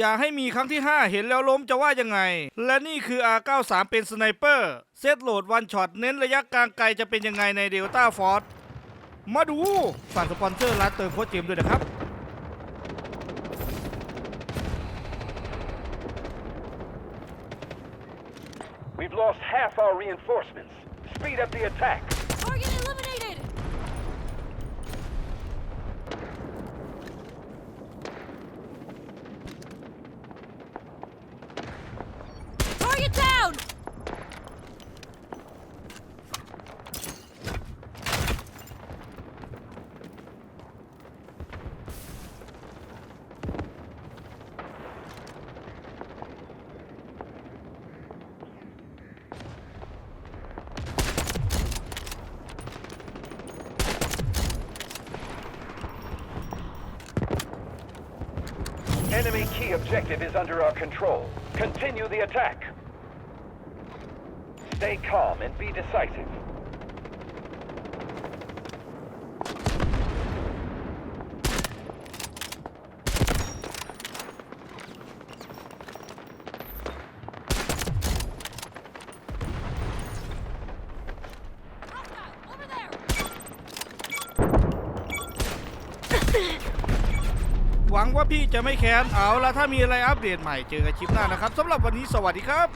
อย่าให้มีครั้งที่ 5 เห็นแล้วล้มจะว่ายังไง และนี่คือ R93 เป็นสไนเปอร์ เซตโหลดวันช็อตเน้นระยะกลางไกลจะเป็นยังไงในเดลต้าฟอร์มาดูฝากสปอนเซอร์ร้านเติมโค้ดเจมส์ด้วยนะครับ We've lost half our reinforcements. Speed up the attack. Target 'Enemy Enemy key objective is under our control. Continue the attack. Stay calm and be decisive. Hostile, over there! หวังว่าพี่จะไม่แค้นเอาละถ้ามีอะไรอัปเดตใหม่เจอกันคลิปหน้านะครับสำหรับวันนี้สวัสดีครับ